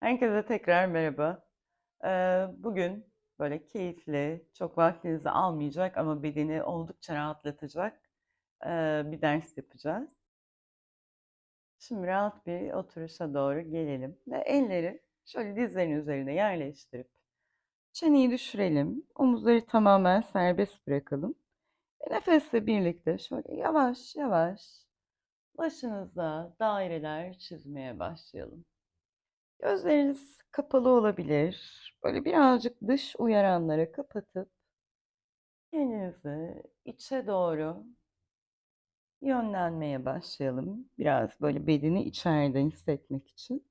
Herkese tekrar merhaba. Bugün böyle keyifli, çok vaktinizi almayacak ama bedeni oldukça rahatlatacak bir ders yapacağız. Şimdi rahat bir oturuşa doğru gelelim ve elleri şöyle dizlerin üzerine yerleştirip çeneyi düşürelim, omuzları tamamen serbest bırakalım. Ve nefesle birlikte şöyle yavaş yavaş başınızda daireler çizmeye başlayalım. Gözleriniz kapalı olabilir. Böyle birazcık dış uyaranları kapatıp kendinizi içe doğru yönlenmeye başlayalım. Biraz böyle bedeni içeride hissetmek için.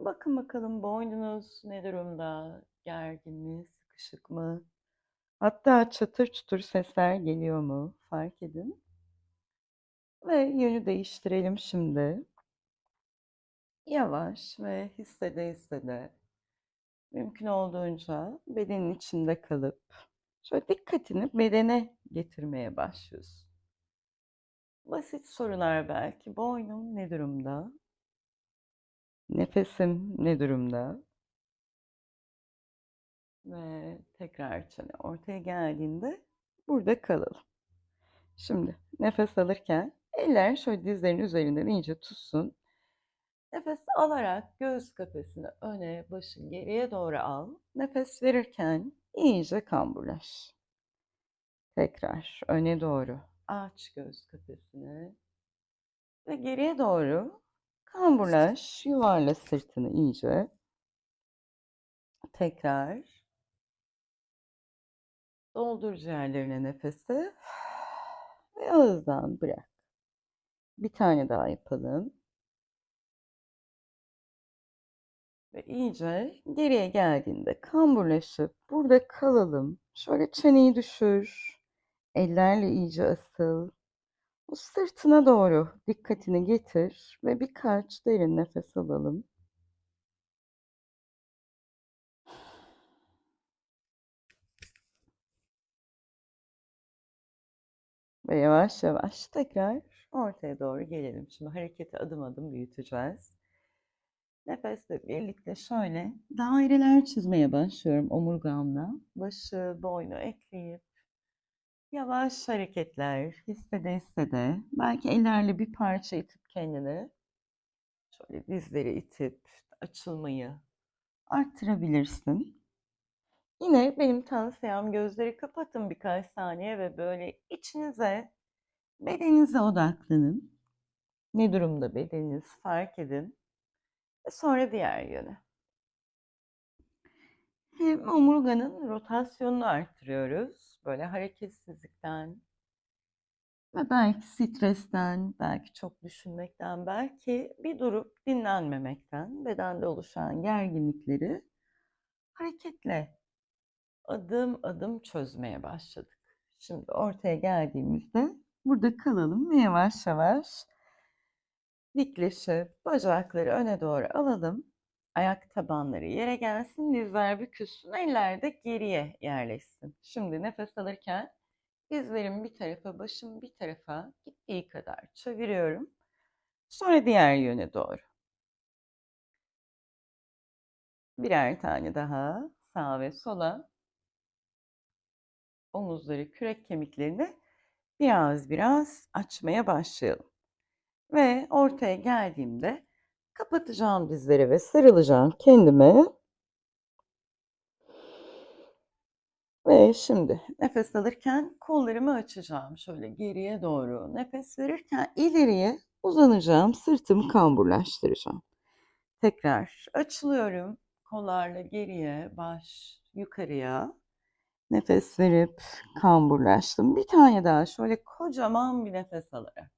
Bakın bakalım boynunuz ne durumda? Gergin mi? Sıkışık mı? Hatta çatır çutur sesler geliyor mu? Fark edin. Ve yönü değiştirelim şimdi. Yavaş ve hissede hissede mümkün olduğunca bedenin içinde kalıp şöyle dikkatini bedene getirmeye başlıyorsun. Basit sorular belki. Boynum ne durumda? Nefesim ne durumda? Ve tekrar çene ortaya geldiğinde burada kalalım. Şimdi nefes alırken eller şöyle dizlerin üzerinden iyice tutsun. Nefes alarak göğüs kafesini öne, başın geriye doğru al. Nefes verirken iyice kamburlaş. Tekrar öne doğru aç göğüs kafesini. Ve geriye doğru kamburlaş. Yuvarla sırtını iyice. Tekrar. Doldur ciğerlerine nefesi. Ve ağızdan bırak. Bir tane daha yapalım. Ve iyice geriye geldiğinde kamburlaşıp burada kalalım. Şöyle çeneyi düşür. Ellerle iyice asıl. O sırtına doğru dikkatini getir ve birkaç derin nefes alalım. Ve yavaş yavaş tekrar ortaya doğru gelelim. Şimdi hareketi adım adım büyüteceğiz. Nefesle birlikte şöyle daireler çizmeye başlıyorum omurgamla. Başı, boynu ekleyip yavaş hareketler hissede hissede. Belki ellerle bir parça itip kendini şöyle dizleri itip açılmayı arttırabilirsin. Yine benim tavsiyem gözleri kapatın birkaç saniye ve böyle içinize, bedeninize odaklanın. Ne durumda bedeniniz fark edin. Ve sonra diğer yöne. Hem omurganın rotasyonunu arttırıyoruz. Böyle hareketsizlikten ve belki stresten, belki çok düşünmekten, belki bir durup dinlenmemekten bedende oluşan gerginlikleri hareketle adım adım çözmeye başladık. Şimdi ortaya geldiğimizde burada kalalım ve yavaş yavaş dikleşip bacakları öne doğru alalım. Ayak tabanları yere gelsin, dizler bükülsün, eller de geriye yerleşsin. Şimdi nefes alırken dizlerim bir tarafa, başım bir tarafa gittiği kadar çeviriyorum. Sonra diğer yöne doğru. Birer tane daha sağa ve sola. Omuzları, kürek kemiklerini biraz biraz açmaya başlayalım. Ve ortaya geldiğimde kapatacağım dizleri ve sarılacağım kendime. Ve şimdi nefes alırken kollarımı açacağım şöyle geriye doğru. Nefes verirken ileriye uzanacağım, sırtımı kamburlaştıracağım. Tekrar açılıyorum. Kollarla geriye, baş yukarıya. Nefes verip kamburlaştım. Bir tane daha şöyle kocaman bir nefes alarak.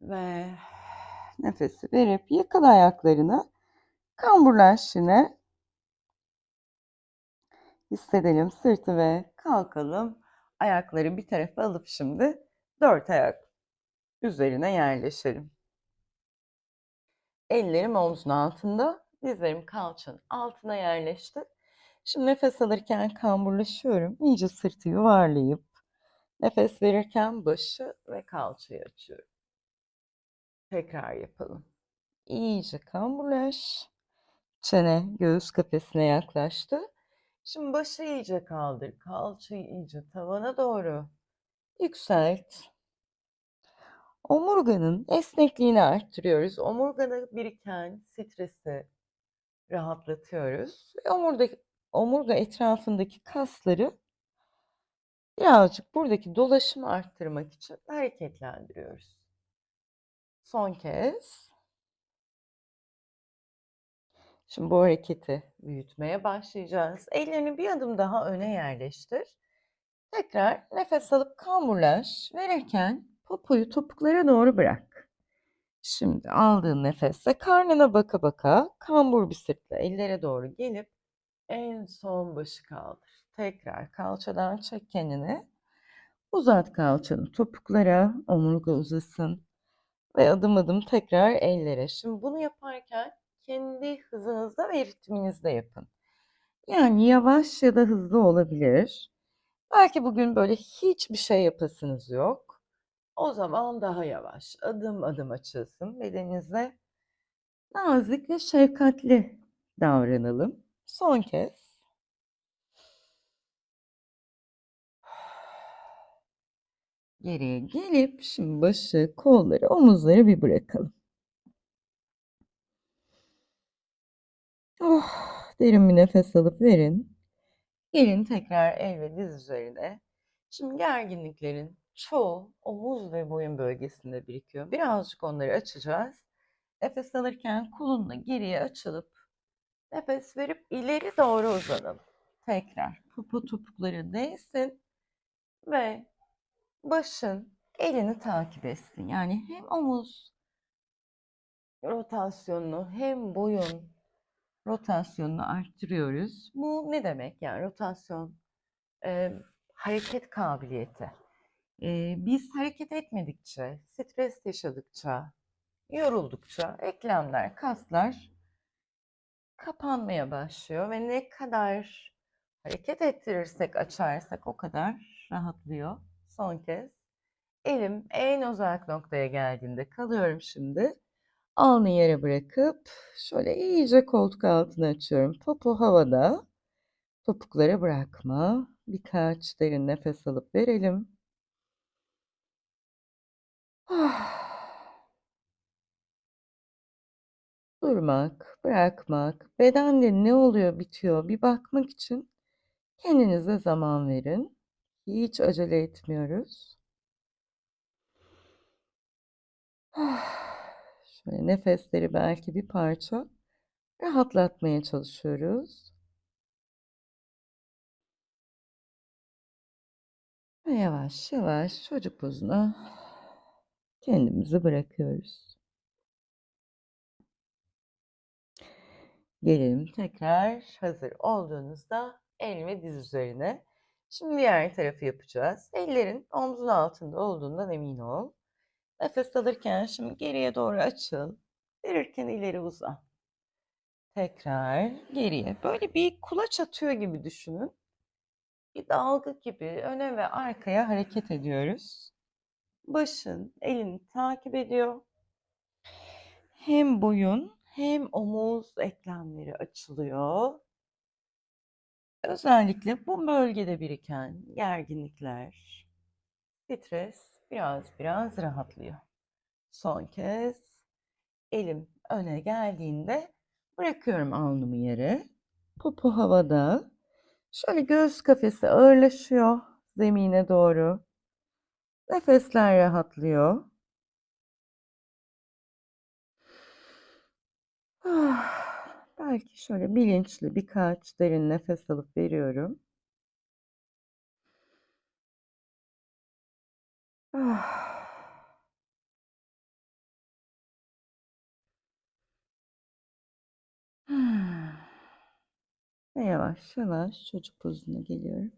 Ve nefesi verip yakala ayaklarını. Kamburlaş yine. Hissedelim sırtı ve kalkalım. Ayakları bir tarafa alıp şimdi dört ayak üzerine yerleşelim. Ellerim omzun altında, dizlerim kalçanın altına yerleşti. Şimdi nefes alırken kamburlaşıyorum. İyice sırtı yuvarlayıp nefes verirken başı ve kalçayı açıyorum. Tekrar yapalım. iyice kamburlaş. Çene göğüs kafesine yaklaştı. Şimdi başı iyice kaldır. Kalçayı iyice tavana doğru yükselt. Omurganın esnekliğini arttırıyoruz. Omurgada biriken stresi rahatlatıyoruz. Ve omurga, omurga etrafındaki kasları birazcık buradaki dolaşımı arttırmak için hareketlendiriyoruz. Son kez. Şimdi bu hareketi büyütmeye başlayacağız. Ellerini bir adım daha öne yerleştir. Tekrar nefes alıp kamburlaş. Verirken popoyu topuklara doğru bırak. Şimdi aldığın nefeste karnına baka baka kambur bir sırtla ellere doğru gelip en son başı kaldır. Tekrar kalçadan çek kendini. Uzat kalçanı topuklara, omurga uzasın. Ve adım adım tekrar ellere. Şimdi bunu yaparken kendi hızınızda ve ritminizde yapın. Yani yavaş ya da hızlı olabilir. Belki bugün böyle hiçbir şey yapasınız yok. O zaman daha yavaş, adım adım açılsın bedeninize. Nazik ve şefkatli davranalım. Son kez. Geriye gelip şimdi başı, kolları, omuzları bir bırakalım. Oh, derin bir nefes alıp verin. Gelin tekrar el ve diz üzerine. Şimdi gerginliklerin çoğu omuz ve boyun bölgesinde birikiyor. Birazcık onları açacağız. Nefes alırken kulunla geriye açılıp nefes verip ileri doğru uzanalım. Tekrar popo topukları değsin ve başın elini takip etsin. Yani hem omuz rotasyonunu hem boyun rotasyonunu arttırıyoruz. Bu ne demek? Yani rotasyon e, hareket kabiliyeti. E, biz hareket etmedikçe, stres yaşadıkça, yoruldukça eklemler, kaslar kapanmaya başlıyor ve ne kadar hareket ettirirsek, açarsak o kadar rahatlıyor. Son kez. Elim en uzak noktaya geldiğinde kalıyorum şimdi. Alnı yere bırakıp şöyle iyice koltuk altını açıyorum. Popo havada. Topukları bırakma. Birkaç derin nefes alıp verelim. Durmak, bırakmak, bedende ne oluyor bitiyor bir bakmak için kendinize zaman verin. Hiç acele etmiyoruz. Şöyle nefesleri belki bir parça rahatlatmaya çalışıyoruz. Ve yavaş yavaş çocuk pozuna kendimizi bırakıyoruz. Gelelim tekrar hazır olduğunuzda el ve diz üzerine. Şimdi diğer tarafı yapacağız. Ellerin omzun altında olduğundan emin ol. Nefes alırken şimdi geriye doğru açıl. Verirken ileri uza. Tekrar geriye. Böyle bir kulaç atıyor gibi düşünün. Bir dalga gibi öne ve arkaya hareket ediyoruz. Başın elini takip ediyor. Hem boyun hem omuz eklemleri açılıyor. Özellikle bu bölgede biriken gerginlikler, stres biraz biraz rahatlıyor. Son kez elim öne geldiğinde bırakıyorum alnımı yere. Popo havada. Şöyle göğüs kafesi ağırlaşıyor zemine doğru. Nefesler rahatlıyor. Ah, belki şöyle bilinçli birkaç derin nefes alıp veriyorum. Ah. Ve yavaş yavaş çocuk pozuna geliyorum.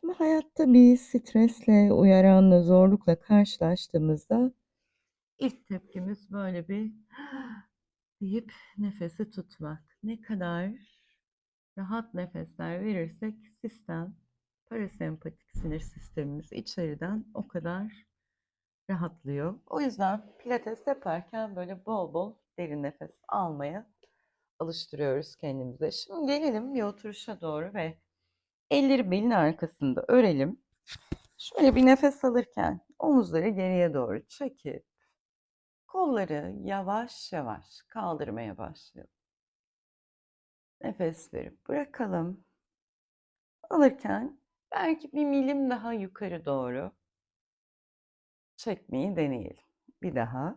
Şimdi hayatta bir stresle, uyaranla, zorlukla karşılaştığımızda ilk tepkimiz böyle bir deyip nefesi tutmak. Ne kadar rahat nefesler verirsek sistem, parasempatik sinir sistemimiz içeriden o kadar rahatlıyor. O yüzden pilates yaparken böyle bol bol derin nefes almaya alıştırıyoruz kendimize. Şimdi gelelim bir oturuşa doğru ve elleri belin arkasında örelim. Şöyle bir nefes alırken omuzları geriye doğru çekip kolları yavaş yavaş kaldırmaya başlayalım. Nefes verip bırakalım. Alırken belki bir milim daha yukarı doğru çekmeyi deneyelim. Bir daha.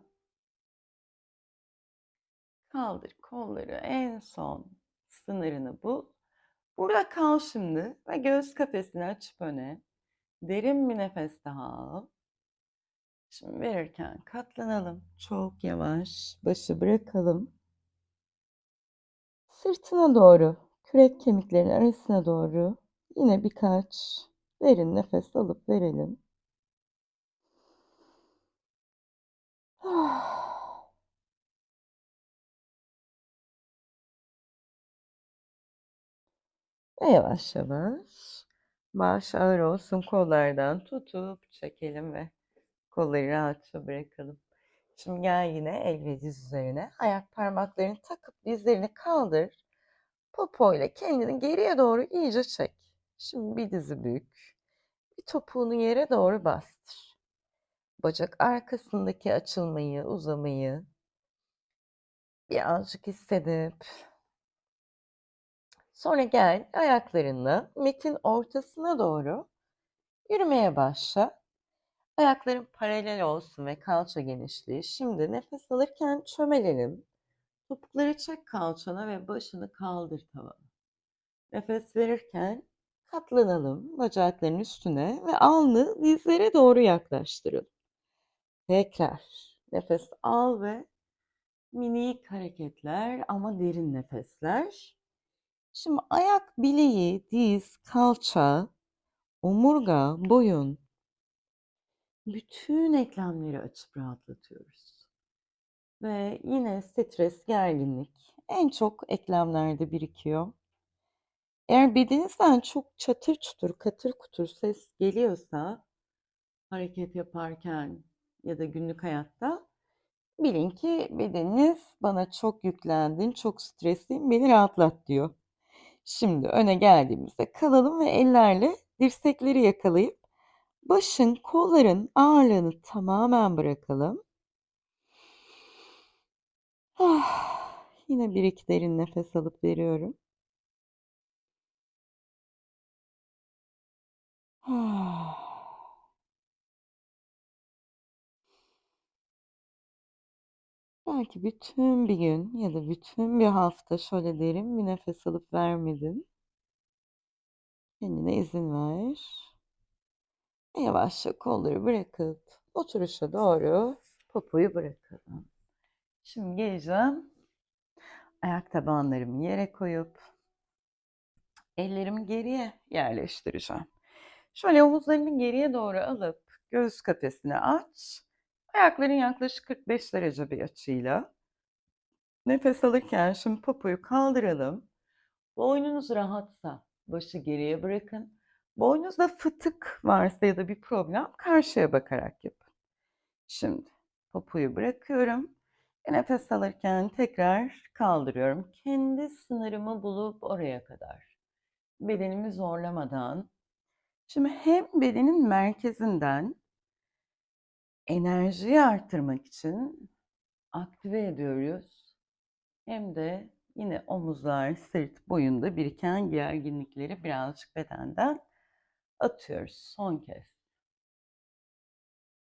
Kaldır kolları en son sınırını bul. Burada kal şimdi ve göğüs kafesini açıp öne. Derin bir nefes daha al. Şimdi verirken katlanalım. Çok yavaş. Başı bırakalım. Sırtına doğru, kürek kemiklerinin arasına doğru yine birkaç derin nefes alıp verelim. Ve yavaş yavaş baş ağır olsun kollardan tutup çekelim ve kolları rahatça bırakalım. Şimdi gel yine el ve diz üzerine. Ayak parmaklarını takıp dizlerini kaldır. Popoyla kendini geriye doğru iyice çek. Şimdi bir dizi büyük. Bir topuğunu yere doğru bastır. Bacak arkasındaki açılmayı, uzamayı birazcık hissedip sonra gel ayaklarınla metin ortasına doğru yürümeye başla. Ayakların paralel olsun ve kalça genişliği. Şimdi nefes alırken çömelelim. Topukları çek kalçana ve başını kaldır tavana. Nefes verirken katlanalım bacakların üstüne ve alnı dizlere doğru yaklaştıralım. Tekrar nefes al ve minik hareketler ama derin nefesler. Şimdi ayak bileği, diz, kalça, omurga, boyun bütün eklemleri açıp rahatlatıyoruz. Ve yine stres, gerginlik en çok eklemlerde birikiyor. Eğer bedeninizden çok çatır çutur, katır kutur ses geliyorsa hareket yaparken ya da günlük hayatta bilin ki bedeniniz bana çok yüklendin, çok stresliyim, beni rahatlat diyor. Şimdi öne geldiğimizde kalalım ve ellerle dirsekleri yakalayıp başın, kolların ağırlığını tamamen bırakalım. Ah, yine bir iki derin nefes alıp veriyorum. Ah. Belki bütün bir gün ya da bütün bir hafta şöyle derin bir nefes alıp vermedin. Kendine izin ver. Yavaşça kolları bırakıp oturuşa doğru popoyu bırakalım. Şimdi geleceğim. Ayak tabanlarımı yere koyup ellerimi geriye yerleştireceğim. Şöyle omuzlarını geriye doğru alıp göğüs kafesini aç. Ayakların yaklaşık 45 derece bir açıyla. Nefes alırken şimdi popoyu kaldıralım. Boynunuz rahatsa başı geriye bırakın. Boynunuzda fıtık varsa ya da bir problem karşıya bakarak yapın. Şimdi popoyu bırakıyorum. Ve nefes alırken tekrar kaldırıyorum. Kendi sınırımı bulup oraya kadar. Bedenimi zorlamadan. Şimdi hem bedenin merkezinden enerjiyi arttırmak için aktive ediyoruz. Hem de yine omuzlar, sırt, boyunda biriken gerginlikleri birazcık bedenden atıyoruz. Son kez.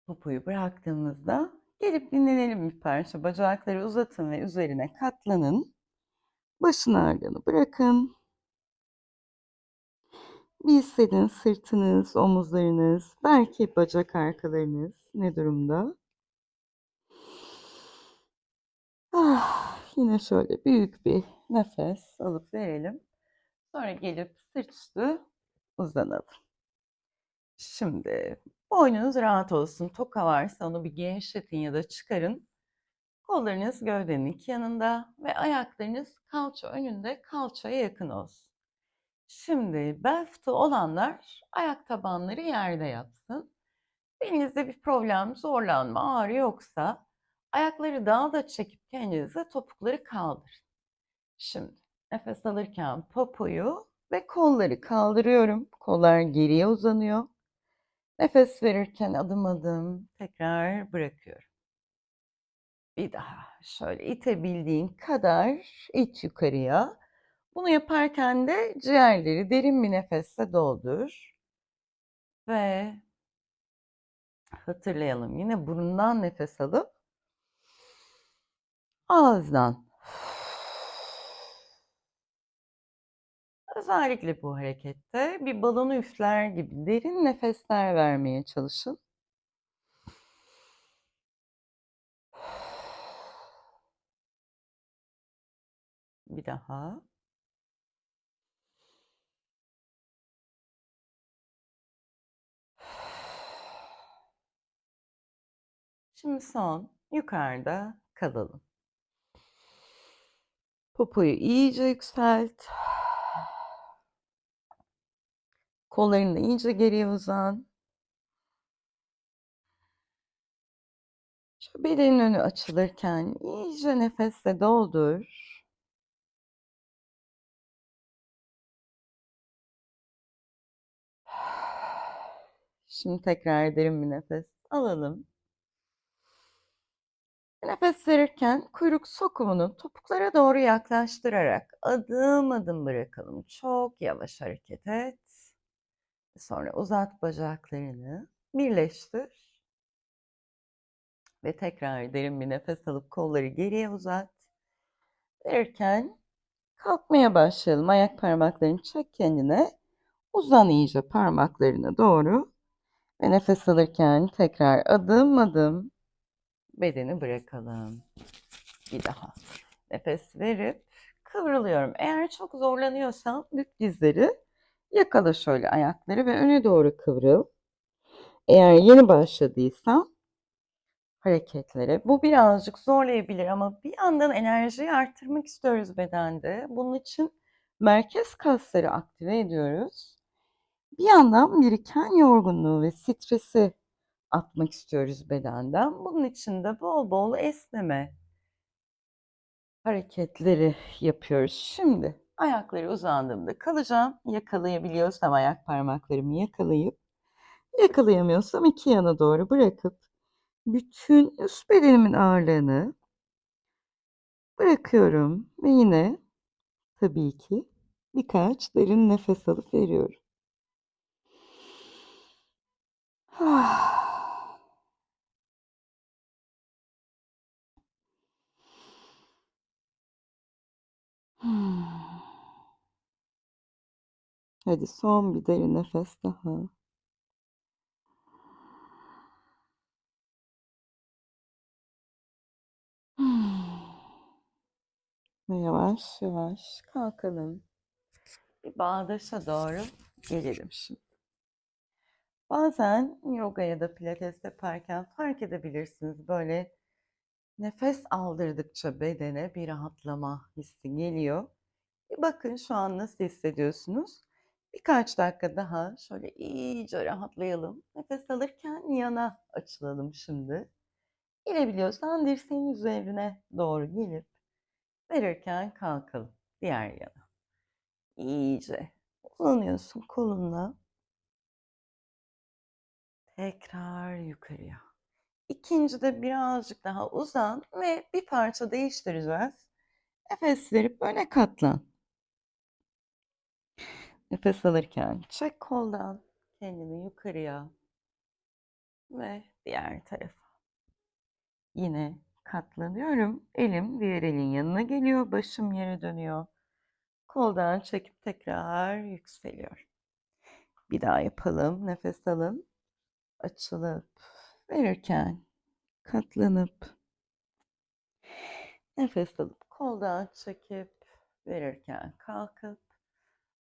Popoyu bıraktığımızda gelip dinlenelim bir parça. Bacakları uzatın ve üzerine katlanın. Başın ağırlığını bırakın. Bir hissedin sırtınız, omuzlarınız, belki bacak arkalarınız ne durumda? Ah, yine şöyle büyük bir nefes alıp verelim. Sonra gelip sırt üstü uzanalım. Şimdi boynunuz rahat olsun. Toka varsa onu bir gevşetin ya da çıkarın. Kollarınız gövdenin iki yanında ve ayaklarınız kalça önünde kalçaya yakın olsun. Şimdi bel fıtığı olanlar ayak tabanları yerde yapsın. Belinizde bir problem, zorlanma, ağrı yoksa ayakları daha da çekip kendinize topukları kaldırın. Şimdi nefes alırken popoyu ve kolları kaldırıyorum. Kollar geriye uzanıyor. Nefes verirken adım adım tekrar bırakıyorum. Bir daha şöyle itebildiğin kadar iç yukarıya. Bunu yaparken de ciğerleri derin bir nefesle doldur. Ve hatırlayalım yine burundan nefes alıp ağızdan. Özellikle bu harekette bir balonu üfler gibi derin nefesler vermeye çalışın. Bir daha. Şimdi son yukarıda kalalım. Popoyu iyice yükselt. Kollarını da iyice geriye uzan. Şu bedenin önü açılırken iyice nefesle doldur. Şimdi tekrar derin bir nefes alalım. Nefes verirken kuyruk sokumunu topuklara doğru yaklaştırarak adım adım bırakalım. Çok yavaş hareket et. Sonra uzat bacaklarını, birleştir. Ve tekrar derin bir nefes alıp kolları geriye uzat. Verirken kalkmaya başlayalım. Ayak parmaklarını çek kendine. Uzan iyice parmaklarına doğru. Ve nefes alırken tekrar adım adım bedeni bırakalım. Bir daha. Nefes verip kıvrılıyorum. Eğer çok zorlanıyorsam bük dizleri yakala şöyle ayakları ve öne doğru kıvrıl. Eğer yeni başladıysam hareketlere. Bu birazcık zorlayabilir ama bir yandan enerjiyi arttırmak istiyoruz bedende. Bunun için merkez kasları aktive ediyoruz. Bir yandan biriken yorgunluğu ve stresi atmak istiyoruz bedenden. Bunun için de bol bol esneme hareketleri yapıyoruz. Şimdi ayakları uzandığımda kalacağım. Yakalayabiliyorsam ayak parmaklarımı yakalayıp yakalayamıyorsam iki yana doğru bırakıp bütün üst bedenimin ağırlığını bırakıyorum ve yine tabii ki birkaç derin nefes alıp veriyorum. Hadi son bir derin nefes daha. Ve yavaş yavaş kalkalım. Bir bağdaşa doğru gelelim şimdi. Bazen yoga ya da pilates yaparken fark edebilirsiniz böyle nefes aldırdıkça bedene bir rahatlama hissi geliyor. Bir bakın şu an nasıl hissediyorsunuz? Birkaç dakika daha şöyle iyice rahatlayalım. Nefes alırken yana açılalım şimdi. Girebiliyorsan dirseğin üzerine doğru gelip verirken kalkalım diğer yana. İyice uzanıyorsun kolunla. Tekrar yukarıya. İkinci de birazcık daha uzan ve bir parça değiştireceğiz. Nefes verip öne katlan. Nefes alırken çek koldan kendini yukarıya ve diğer tarafa. Yine katlanıyorum. Elim diğer elin yanına geliyor. Başım yere dönüyor. Koldan çekip tekrar yükseliyor. Bir daha yapalım. Nefes alın. Açılıp verirken katlanıp nefes alıp koldan çekip verirken kalkıp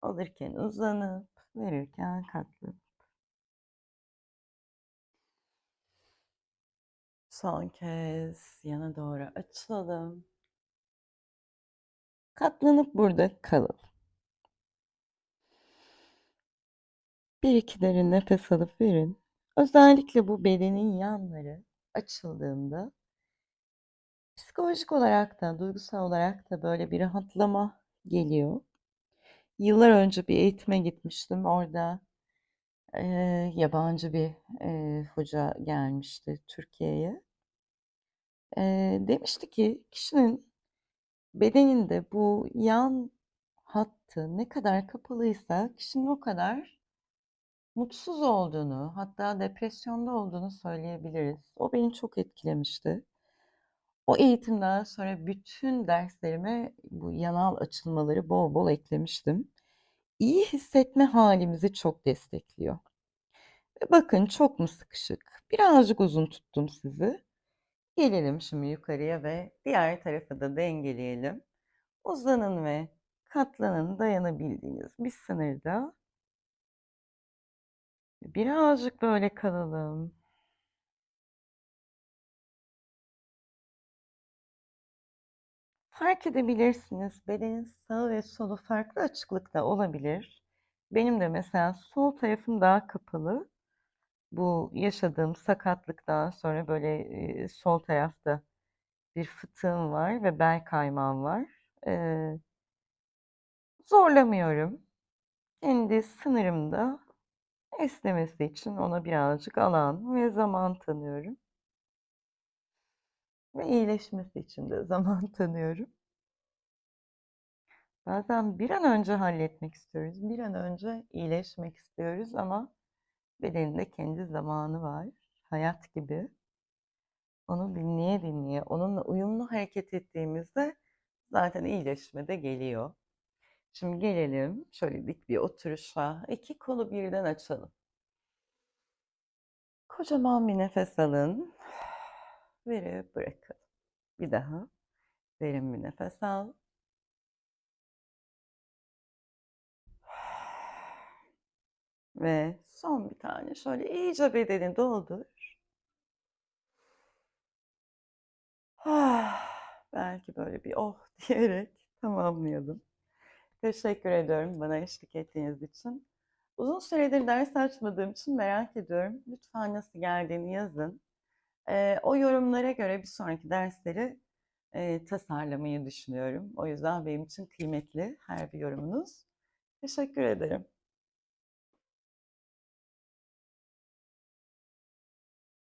alırken uzanıp verirken katlanıp son kez yana doğru açılalım. Katlanıp burada kalalım. Bir iki derin nefes alıp verin. Özellikle bu bedenin yanları açıldığında psikolojik olarak da duygusal olarak da böyle bir rahatlama geliyor. Yıllar önce bir eğitime gitmiştim. Orada eee, yabancı bir eee, hoca gelmişti Türkiye'ye. Eee, demişti ki kişinin bedeninde bu yan hattı ne kadar kapalıysa kişinin o kadar mutsuz olduğunu, hatta depresyonda olduğunu söyleyebiliriz. O beni çok etkilemişti. O eğitimden sonra bütün derslerime bu yanal açılmaları bol bol eklemiştim. İyi hissetme halimizi çok destekliyor. Ve bakın çok mu sıkışık? Birazcık uzun tuttum sizi. Gelelim şimdi yukarıya ve diğer tarafı da dengeleyelim. Uzanın ve katlanın dayanabildiğiniz bir sınırda. Birazcık böyle kalalım. Fark edebilirsiniz. Bedenin sağı ve solu farklı açıklıkta olabilir. Benim de mesela sol tarafım daha kapalı. Bu yaşadığım sakatlıktan sonra böyle e, sol tarafta bir fıtığım var ve bel kaymağım var. Ee, zorlamıyorum. Kendi sınırımda esnemesi için ona birazcık alan ve zaman tanıyorum. Ve iyileşmesi için de zaman tanıyorum. Bazen bir an önce halletmek istiyoruz. Bir an önce iyileşmek istiyoruz ama bedenin de kendi zamanı var. Hayat gibi. Onu dinleye dinleye, onunla uyumlu hareket ettiğimizde zaten iyileşme de geliyor. Şimdi gelelim şöyle dik bir oturuşa. İki kolu birden açalım. Kocaman bir nefes alın. Verip bırakın. Bir daha. Derin bir nefes al. Ve son bir tane şöyle iyice bedeni doldur. Belki böyle bir oh diyerek tamamlayalım. Teşekkür ediyorum bana eşlik ettiğiniz için. Uzun süredir ders açmadığım için merak ediyorum. Lütfen nasıl geldiğini yazın. Ee, o yorumlara göre bir sonraki dersleri e, tasarlamayı düşünüyorum. O yüzden benim için kıymetli her bir yorumunuz. Teşekkür ederim.